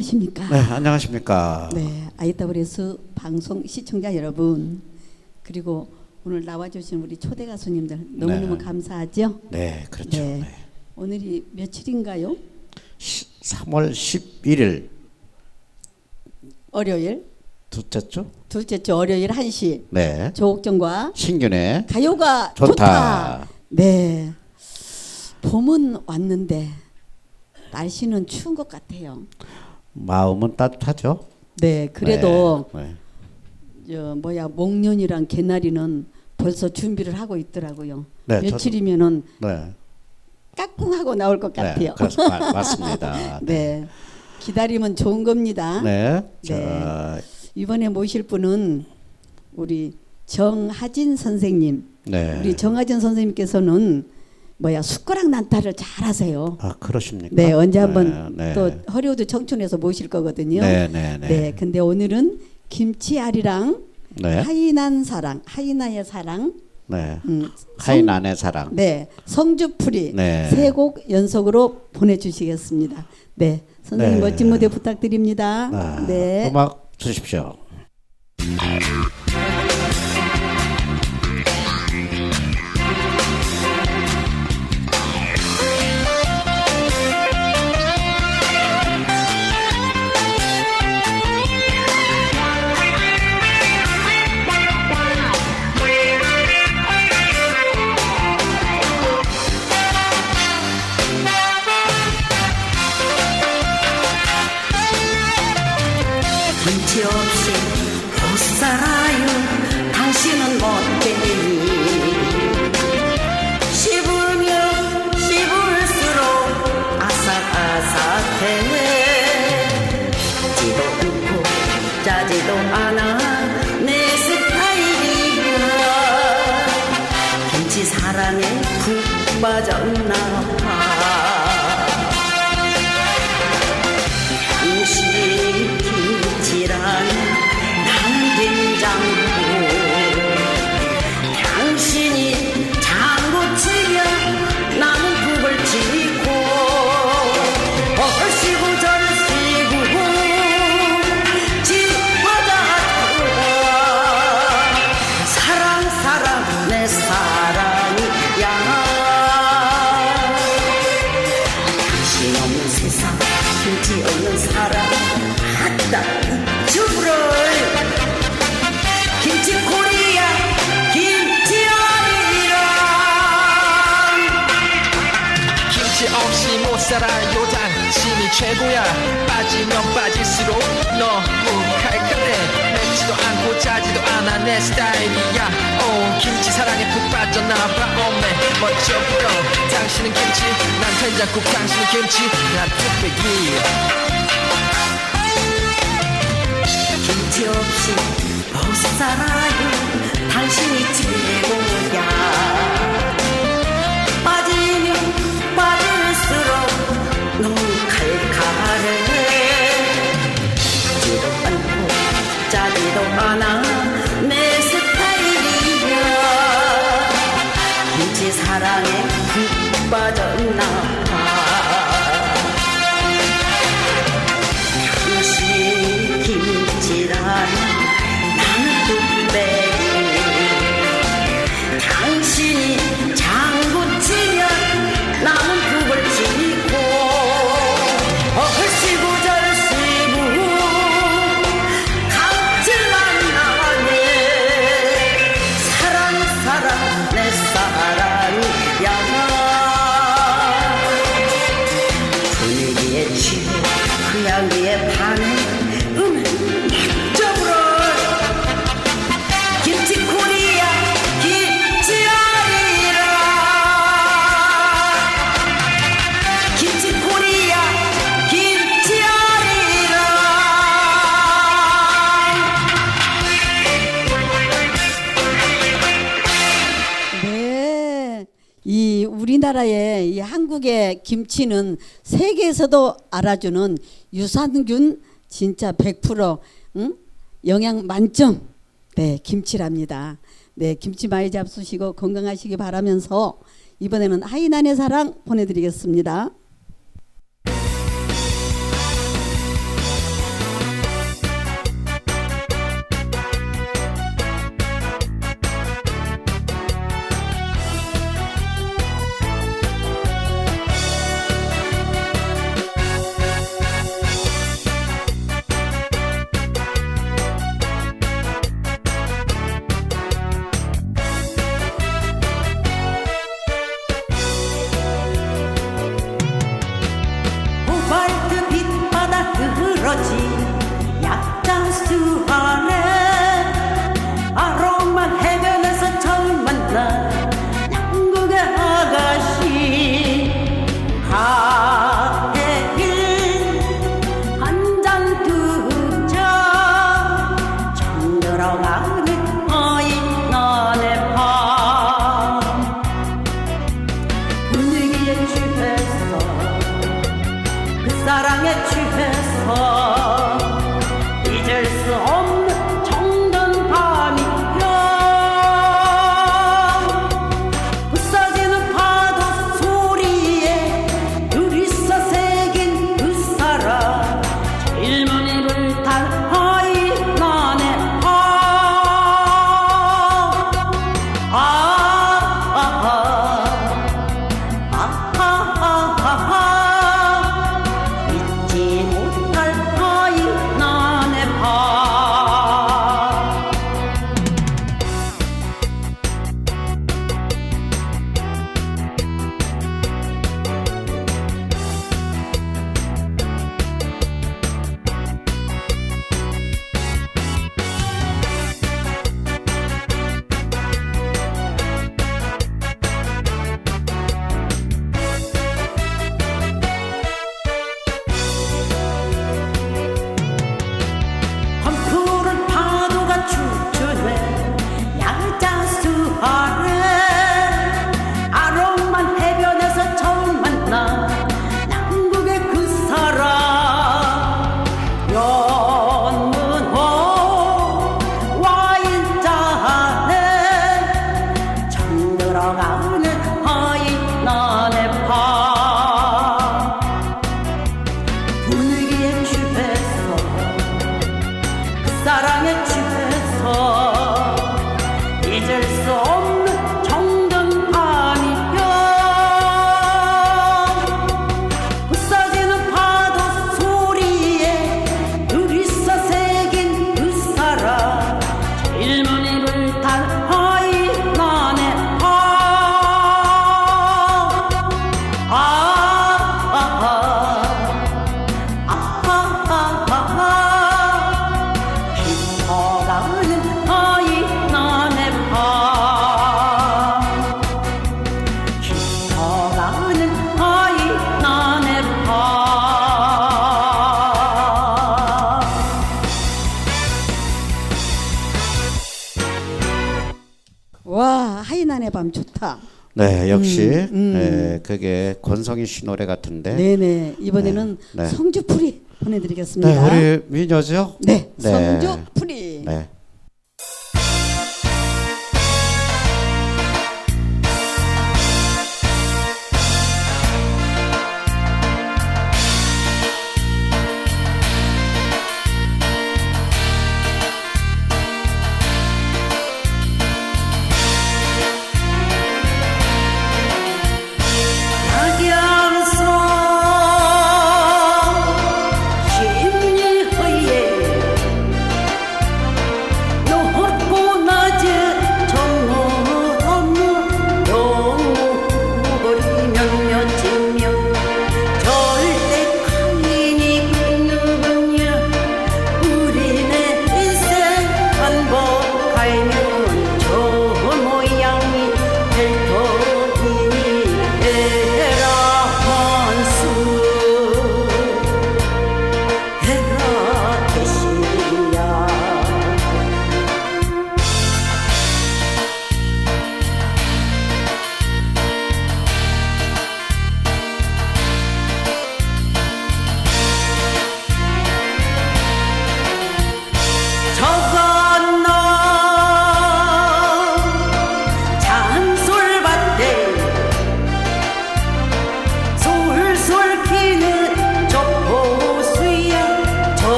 안녕하십니까? 네, 안녕하십니까. 네, IWS 방송 시청자 여러분 그리고 오늘 나와주신 우리 초대 가수님들 너무너무 네. 감사하죠. 네, 그렇죠. 네. 네. 오늘이 며칠인가요? 시, 3월 11일 월요일 둘째 주? 둘째 주 월요일 1시 네. 조옥정과 신균의 가요가 좋다. 좋다. 네. 봄은 왔는데 날씨는 추운 것 같아요. 마음은 따뜻하죠. 네, 그래도 네. 저 뭐야 목련이랑 개나리는 벌써 준비를 하고 있더라고요. 네, 며칠이면은 네. 까꿍하고 나올 것 네. 같아요. 그래서 마- 맞습니다. 네. 기다리면 좋은 겁니다. 네. 네. 자, 이번에 모실 분은 우리 정하진 선생님. 네. 우리 정하진 선생님께서는 뭐야 숟가락 난타를 잘 하세요. 아, 그러십니까? 네, 언제 한번 네, 네. 또 허리우드 청춘에서 모실 거거든요. 네, 네, 네, 네. 근데 오늘은 김치알이랑 네. 하이난 사랑, 하이나의 사랑, 네. 음, 하이난의 사랑. 네, 성주풀이 네. 세곡 연속으로 보내주시겠습니다. 네, 선생님 네. 멋진 무대 부탁드립니다. 아, 네, 음악 주십시오. 않아 내 스타일이야 김치 사랑에 푹 빠졌나 봐 없이 못 살아 요단 신이 최고야. 빠지면 빠질수록 너무 칼칼해. 맵지도 않고 짜지도 않아 내 스타일이야. 오 김치 사랑에 푹 빠졌나봐 오메. 멋져 보여. 당신은 김치 난 된장국. 당신은 김치 난 뚝배기. 김치 없이 못 살아요. 당신이 최고야 짜지도 이 우리나라의 이 한국의 김치는 세계에서도 알아주는 유산균 진짜 100% 응? 영양 만점 네 김치랍니다. 네 김치 많이 잡수시고 건강하시기 바라면서 이번에는 하이난의 사랑 보내드리겠습니다. Oh. 하이난의 밤 좋다. 네, 역시 음. 네, 그게 권성희 씨 노래 같은데. 네네 이번에는 네, 네. 성주풀이 보내드리겠습니다. 네, 우리 미녀죠? 네, 네. 성주풀이. 네.